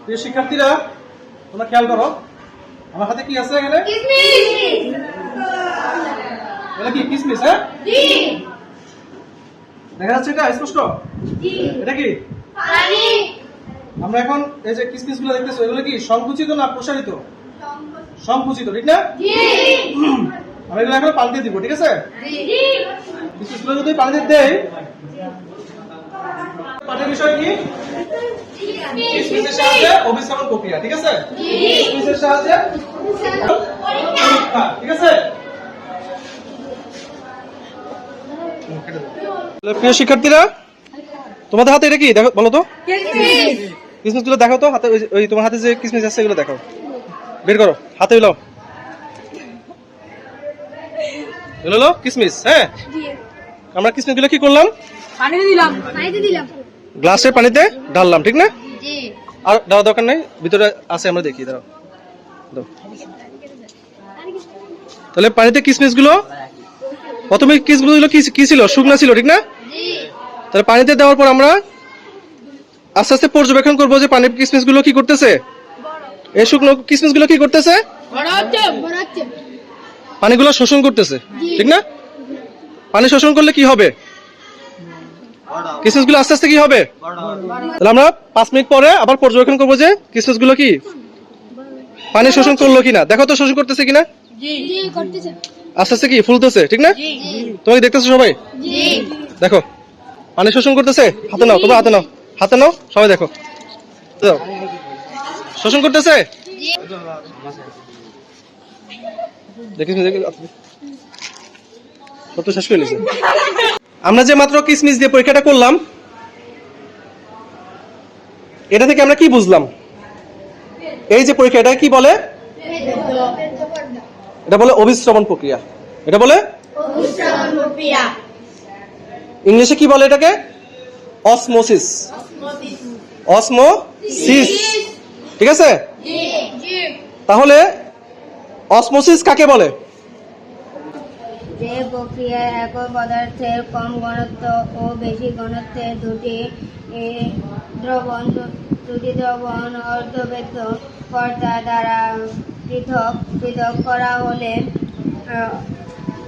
প্রিয় শিক্ষার্থীরা তোমরা খেয়াল করো আমার হাতে কি আছে এখানে? এটা কি কিসমিস হ্যাঁ? দেখা যাচ্ছে এটা স্পষ্ট? এটা কি? আমরা এখন এই যে কিসমিসগুলো দেখতেছো এগুলো কি সংকুচিত না প্রসারিত? সংকুচিত। ঠিক না? আমরা এগুলো এখন পাল্টে দিব ঠিক আছে? কিসমিসগুলো যদি পাল্টে দেই পাঠের বিষয় কি? কিসমিসের সাহায্যে প্রক্রিয়া ঠিক আছে? কিসমিসের সাহায্যে ঠিক আছে? প্রিয় শিক্ষার্থীরা তোমাদের হাতে এটা কি? দেখো বলো তো। কিসমিসগুলো দেখো তো হাতে ওই তোমার হাতে যে কিসমিস আছে এগুলো দেখো বের করো হাতে লাও। এগুলো হলো কিসমিস হ্যাঁ? আমরা কিসমিসগুলো কি করলাম? পানিতে দিলাম। গ্লাসের পানিতে ঢাললাম ঠিক না? আর দরকার নেই ভিতরে আছে আমরা দেখি দাঁড়াও। তাহলে পানিতে কিসমিসগুলো? প্রথমে গুলো কি ছিল? শুকনা ছিল ঠিক না? তাহলে পানিতে দেওয়ার পর আমরা আস্তে আস্তে পর্যবেক্ষণ করব যে পানির কিসমিসগুলো কি করতেছে। এই শুকনো কিসমিসগুলো কি করতেছে? পানিগুলো শোষণ করতেছে ঠিক না? পানি শোষণ করলে কি হবে? কিসমিসগুলো আস্তে আস্তে কি হবে? তাহলে আমরা পাঁচ মিনিট পরে আবার পর্যবেক্ষণ করব যে কিসমিসগুলো কি পানি শোষণ করল কিনা। দেখো তো শোষণ করতেছে কিনা? আস্তে আস্তে কি? ফুলতেছে ঠিক না? তোমাকে দেখতেছো সবাই? দেখো। পানি শোষণ করতেছে? হাতে নাও তোমরা হাতে নাও। হাতে নাও সবাই দেখো। শোষণ করতেছে? দেখিস দেখি শেষ করে নিয়েছে। আমরা যে মাত্র কিসমিস দিয়ে পরীক্ষাটা করলাম এটা থেকে আমরা কি বুঝলাম? এই যে পরীক্ষা এটা কি বলে? এটা বলে অভিশ্রবণ প্রক্রিয়া। এটা বলে? ইংলিশে কি বলে এটাকে? অসমোসিস। অসমোসিস। ঠিক আছে? তাহলে অসমোসিস কাকে বলে? প্রক্রিয়ায় একই পদার্থের কম ঘনত্ব ও বেশি ঘনত্বের দুটি দ্রবণ দুটি দ্রবণ অর্ধবেদ্য কর্তা দ্বারা পৃথক পৃথক করা হলে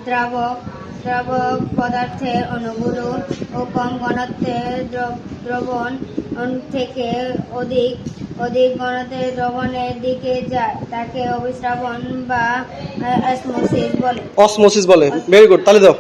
দ্রাবক দ্রাবক পদার্থের অণুগুলো ও কম ঘনত্বের দ্রবণ থেকে অধিক অধিক গণতে দ্রবণের দিকে যায়, তাকে অবিশ্রাবণ বা অসমোসিস বলে। অসমোসিস বলে। ভেরি গুড তাহলে দাও।